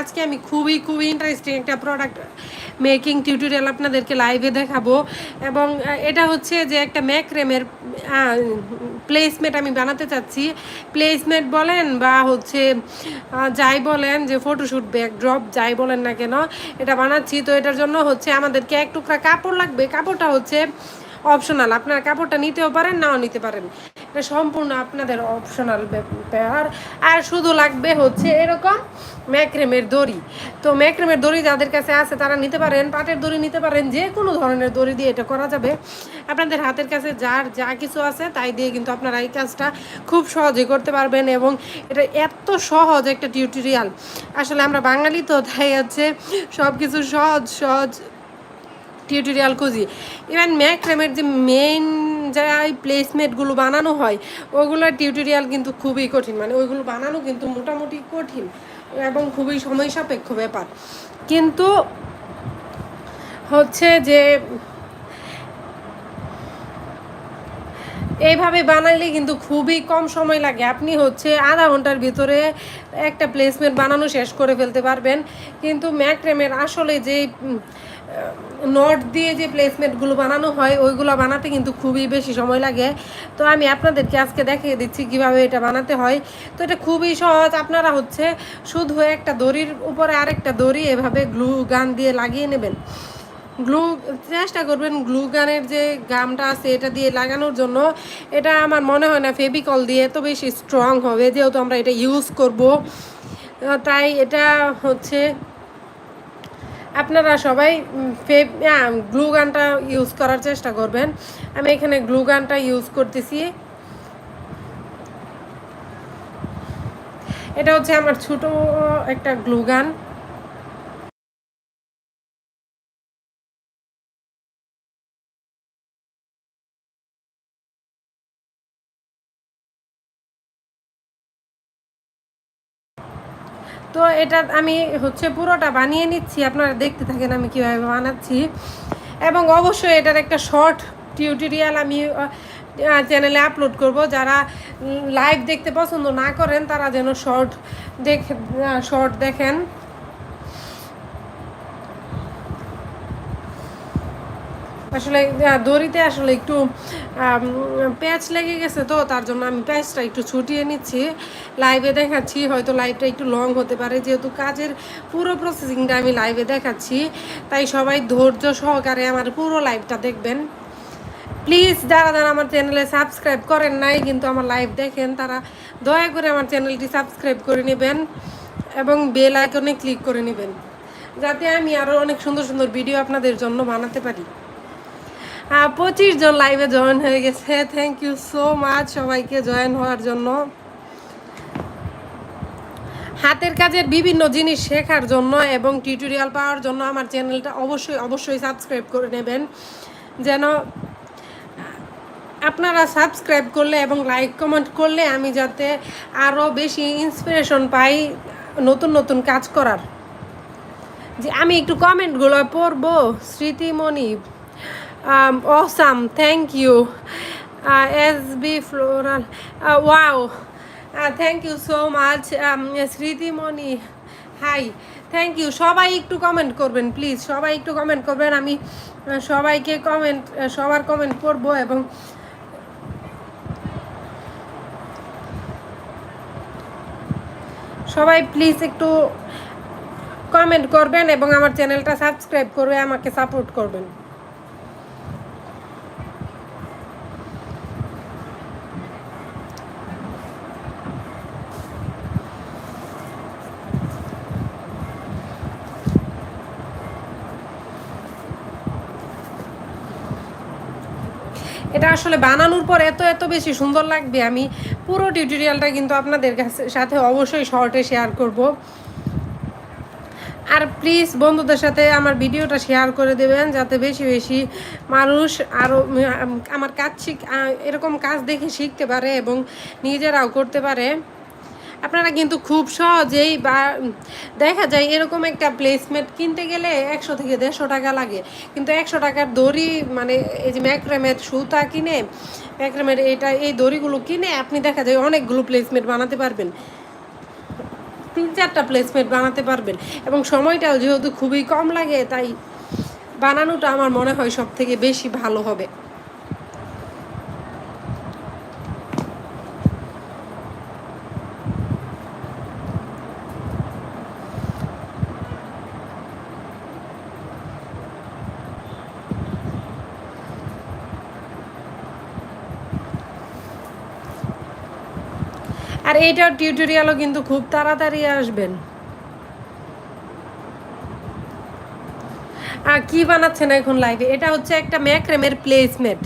আজকে আমি খুবই খুবই ইন্টারেস্টিং একটা প্রোডাক্ট মেকিং টিউটোরিয়াল আপনাদেরকে লাইভে দেখাবো। এবং এটা হচ্ছে যে একটা ম্যাক্রেমের প্লেসমেন্ট আমি বানাতে চাচ্ছি। প্লেসমেন্ট বলেন বা হচ্ছে যাই বলেন যে ফটোশ্যুট ব্যাকড্রপ যাই বলেন না কেন, এটা বানাচ্ছি। তো এটার জন্য হচ্ছে আমাদেরকে এক টুকরা কাপড় লাগবে। কাপড়টা হচ্ছে অপশনাল আপনারা কাপড়টা নিতেও পারেন, নাও নিতে পারেন। এটা সম্পূর্ণ আপনাদের অপশনাল ব্যাপার আর শুধু লাগবে হচ্ছে এরকম ম্যাক্রেমের দড়ি। তো ম্যাক্রেমের দড়ি যাদের কাছে আছে, তারা নিতে পারেন, পাটের দড়ি নিতে পারেন, যে কোনো ধরনের দড়ি দিয়ে এটা করা যাবে। আপনাদের হাতের কাছে যার যা কিছু আছে, তাই দিয়ে কিন্তু আপনারা এই কাজটা খুব সহজে করতে পারবেন এবং এটা এত সহজ একটা টিউটোরিয়াল আসলে আমরা বাঙালি তো, তাই হচ্ছে সব কিছু সহজ সহজ টিউটোরিয়াল খুঁজি। ইভেন ম্যাক্রেমের যে মেইন যা প্লেসমেন্টগুলো বানানো হয়, ওগুলোর টিউটোরিয়াল কিন্তু খুবই কঠিন। মানে ওইগুলো বানানো কিন্তু মোটামুটি কঠিন এবং খুবই সময় সাপেক্ষ ব্যাপার। কিন্তু হচ্ছে যে এইভাবে বানাইলে কিন্তু খুবই কম সময় লাগে। আপনি হচ্ছে আধা ঘণ্টার ভিতরে একটা প্লেসমেন্ট বানানো শেষ করে ফেলতে পারবেন। কিন্তু ম্যাক্রেমের আসলে যে নট দিয়ে যে প্লেসমেন্টগুলো বানানো হয়, ওইগুলো বানাতে কিন্তু খুবই বেশি সময় লাগে। তো আমি আপনাদেরকে আজকে দেখিয়ে দিচ্ছি কীভাবে এটা বানাতে হয়। তো এটা খুবই সহজ। আপনারা হচ্ছে শুধু একটা দড়ির উপরে আরেকটা দড়ি এভাবে গ্লু গান দিয়ে লাগিয়ে নেবেন। গ্লু, চেষ্টা করবেন গ্লু গানের যে গামটা আছে, এটা দিয়ে লাগানোর জন্য। এটা আমার মনে হয় না ফেবিকল দিয়ে এত বেশি স্ট্রং হবে, যেহেতু আমরা এটা ইউজ করব। তাই এটা হচ্ছে, আপনারা সবাই গ্লু গানটা ইউজ করার চেষ্টা করবেন। আমি এখানে গ্লু গানটা ইউজ করতেছি। এটা হচ্ছে আমার ছোট একটা গ্লু গান তো এটা আমি হচ্ছে পুরোটা বানিয়ে নিচ্ছি। আপনারা দেখতে থাকেন আমি কীভাবে বানাচ্ছি। এবং অবশ্যই এটার একটা শর্ট টিউটোরিয়াল আমি চ্যানেলে আপলোড করব। যারা লাইভ দেখতে পছন্দ না করেন, তারা যেন শর্ট দেখে শর্ট দেখেন। আসলে দড়িতে আসলে একটু প্যাচ লেগে গেছে তো, তার জন্য আমি প্যাচটা একটু ছুটিয়ে নিচ্ছি। লাইভে দেখাচ্ছি, হয়তো লাইভটা একটু লং হতে পারে, যেহেতু কাজের পুরো প্রসেসিংটা আমি লাইভে দেখাচ্ছি। তাই সবাই ধৈর্য সহকারে আমার পুরো লাইভটা দেখবেন। প্লিজ যারা যারা আমার চ্যানেলে সাবস্ক্রাইব করেন নাই, কিন্তু আমার লাইভ দেখেন, তারা দয়া করে আমার চ্যানেলটি সাবস্ক্রাইব করে নেবেন এবং বেল আইকনে ক্লিক করে নেবেন। যাতে আমি আরও অনেক সুন্দর সুন্দর ভিডিও আপনাদের জন্য বানাতে পারি। পঁচিশ জন লাইভে জয়েন হয়ে গেছে। থ্যাংক ইউ সো মাচ সবাইকে জয়েন হওয়ার জন্য। হাতের কাজের বিভিন্ন জিনিস শেখার জন্য এবং টিউটোরিয়াল পাওয়ার জন্য আমার চ্যানেলটা অবশ্যই অবশ্যই সাবস্ক্রাইব করে নেবেন। যেন, আপনারা সাবস্ক্রাইব করলে এবং লাইক কমেন্ট করলে আমি যাতে আরও বেশি ইন্সপিরেশন পাই নতুন নতুন কাজ করার। যে আমি একটু কমেন্টগুলো পড়ব। Smritimoni awesome thank you S B floral wow thank you so much Smritimoni hi thank you সবাই একটু কমেন্ট করবেন প্লিজ সবাই একটু কমেন্ট করবেন। আমি সবাইকে কমেন্ট সবার কমেন্ট পড়ব এবং সবাই প্লিজ একটু কমেন্ট করবেন এবং আমার চ্যানেলটা সাবস্ক্রাইব করে আমাকে সাপোর্ট করবেন। এটা আসলে বানানোর পর এত এত বেশি সুন্দর লাগবে। আমি পুরো টিউটোরিয়ালটা কিন্তু আপনাদের সাথে অবশ্যই শর্টে শেয়ার করব। আর প্লিজ বন্ধুদের সাথে আমার ভিডিওটা শেয়ার করে দেবেন, যাতে বেশি বেশি মানুষ আরও আমার কাজ শিখ এরকম কাজ দেখে শিখতে পারে এবং নিজেরাও করতে পারে। আপনারা কিন্তু খুব সহজেই বা দেখা যায় এরকম একটা প্লেসমেন্ট কিনতে গেলে একশো থেকে দেড়শো টাকা লাগে। কিন্তু একশো টাকার দড়ি মানে এই যে ম্যাক্রেমের সুতা কিনে, ম্যাক্রেমের এটা, এই দড়িগুলো কিনে আপনি দেখা যায় অনেকগুলো প্লেসমেন্ট বানাতে পারবেন। তিন চারটা প্লেসমেন্ট বানাতে পারবেন। এবং সময়টাও যেহেতু খুবই কম লাগে, তাই বানানোটা আমার মনে হয় সব থেকে বেশি ভালো হবে। আর এইটার টিউটোরিয়ালও কিন্তু খুব তাড়াতাড়ি আসবেন। আর কি বানাচ্ছেন এখন লাইভে এটা হচ্ছে একটা ম্যাক্রেমের প্লেসমেন্ট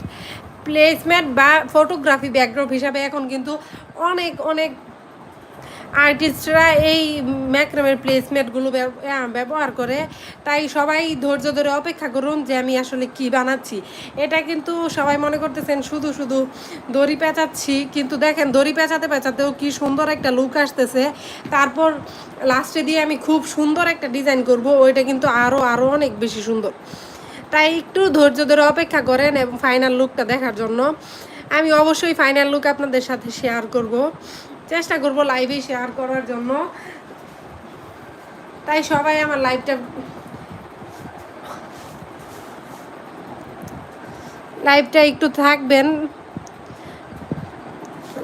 প্লেসমেন্ট বা ফটোগ্রাফি ব্যাকড্রপ হিসাবে এখন কিন্তু অনেক অনেক আর্টিস্টরা এই ম্যাক্রামের প্লেসমেন্টগুলো ব্যবহার করে, তাই সবাই ধৈর্য ধরে অপেক্ষা করুন যে আমি আসলে কি বানাচ্ছি। এটা কিন্তু সবাই মনে করতেছেন, শুধু শুধু দড়ি পেঁচাচ্ছি, কিন্তু দেখেন দড়ি পেঁচাতে পেঁচাতেও কি সুন্দর একটা লুক আসতেছে। তারপর লাস্টে দিয়ে আমি খুব সুন্দর একটা ডিজাইন করব, ওইটা কিন্তু আরও আরও অনেক বেশি সুন্দর। তাই একটু ধৈর্য ধরে অপেক্ষা করেন এবং ফাইনাল লুকটা দেখার জন্য। আমি অবশ্যই ফাইনাল লুক আপনাদের সাথে শেয়ার করব। চেষ্টা করব লাইভে শেয়ার করার জন্য। তাই সবাই আমার লাইভটা লাইভটা একটু থাকবেন।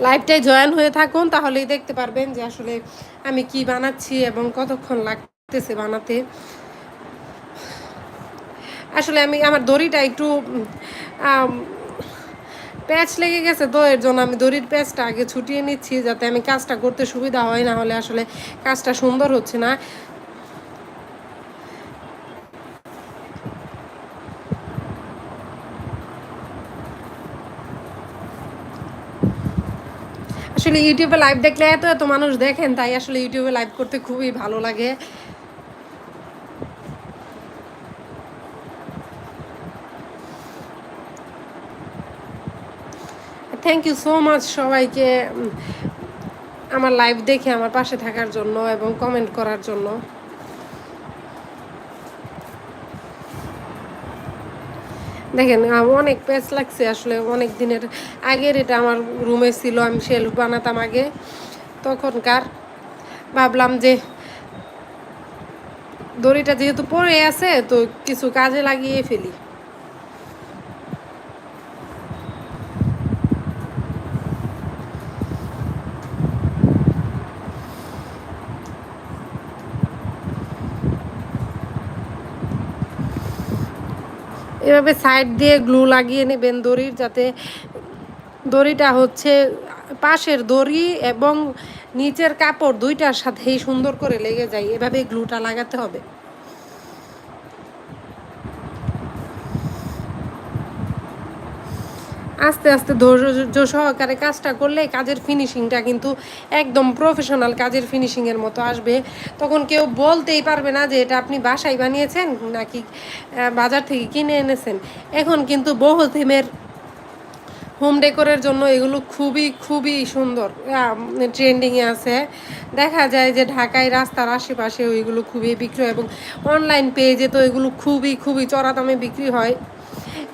লাইভটায় জয়েন হয়ে থাকুন, তাহলেই দেখতে পারবেন যে আসলে আমি কি বানাচ্ছি এবং কতক্ষণ লাগতেছে বানাতে। আসলে আমি আমার দড়িটা একটু প্যাচ লেগে গেছে তো এর জন্য। আমি দড়ির প্যাচটা আগে ছুটিয়ে নিচ্ছি যাতে আমি কাজটা করতে সুবিধা হয়, না হলে আসলে কাজটা সুন্দর হচ্ছে না। আসলে ইউটিউবে লাইভ দেখলে এত এত মানুষ দেখেন, তাই আসলে ইউটিউবে লাইভ করতে খুবই ভালো লাগে। থ্যাংক ইউ সো মাচ সবাইকে আমার লাইভ দেখে, আমার পাশে থাকার জন্য এবং কমেন্ট করার জন্য। দেখেন অনেক প্যাচ লাগছে আসলে, অনেক দিনের। আগের এটা আমার রুমে ছিল, আমি শেলফ বানাতাম আগে। তখনকার ভাবলাম যে, দড়িটা যেহেতু পরে আছে, তো কিছু কাজে লাগিয়ে ফেলি। এভাবে সাইড দিয়ে গ্লু লাগিয়ে নেবেন দড়ির, যাতে দড়িটা হচ্ছে পাশের দড়ি এবং নিচের কাপড় দুইটার সাথেই সুন্দর করে লেগে যায়। এভাবে গ্লুটা লাগাতে হবে। আস্তে আস্তে ধৈর্য সহকারে কাজটা করলে কাজের ফিনিশিংটা কিন্তু একদম প্রফেশনাল কাজের ফিনিশিংয়ের মতো আসবে। তখন কেউ বলতেই পারবে না যে এটা আপনি বাসায় বানিয়েছেন নাকি বাজার থেকে কিনে এনেছেন। এখন কিন্তু বহু থিমের হোম ডেকোরের জন্য এগুলো খুবই খুবই সুন্দর ট্রেন্ডিংয়ে আছে। দেখা যায় যে ঢাকায় রাস্তার আশেপাশে ওইগুলো খুবই বিক্রি হয় এবং অনলাইন পেজে তো এগুলো খুবই খুবই চড়া দামে বিক্রি হয়।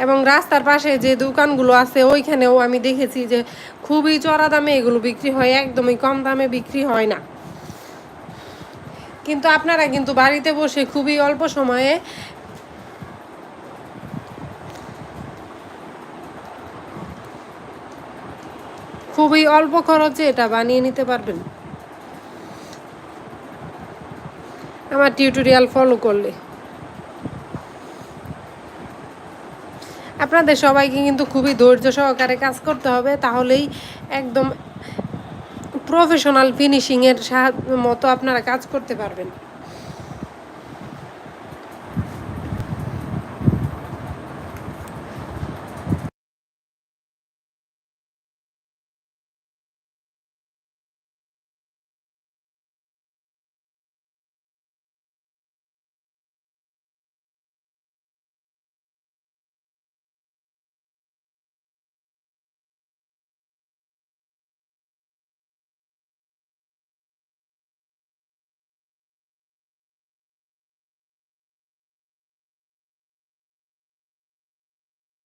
এবং রাস্তার পাশে যে দোকানগুলো আছে, ওইখানেও আমি দেখেছি যে খুবই চড়া দামে এগুলো বিক্রি হয়, একদমই কম দামে বিক্রি হয় না। কিন্তু আপনারা কিন্তু বাড়িতে বসে খুবই অল্প সময়ে খুবই অল্প খরচে এটা বানিয়ে নিতে পারবেন। আমার টিউটোরিয়াল ফলো করলে। আপনাদের সবাইকে কিন্তু খুবই ধৈর্য সহকারে কাজ করতে হবে, তাহলেই একদম প্রফেশনাল ফিনিশিংয়ের সাহায্য মতো আপনারা কাজ করতে পারবেন।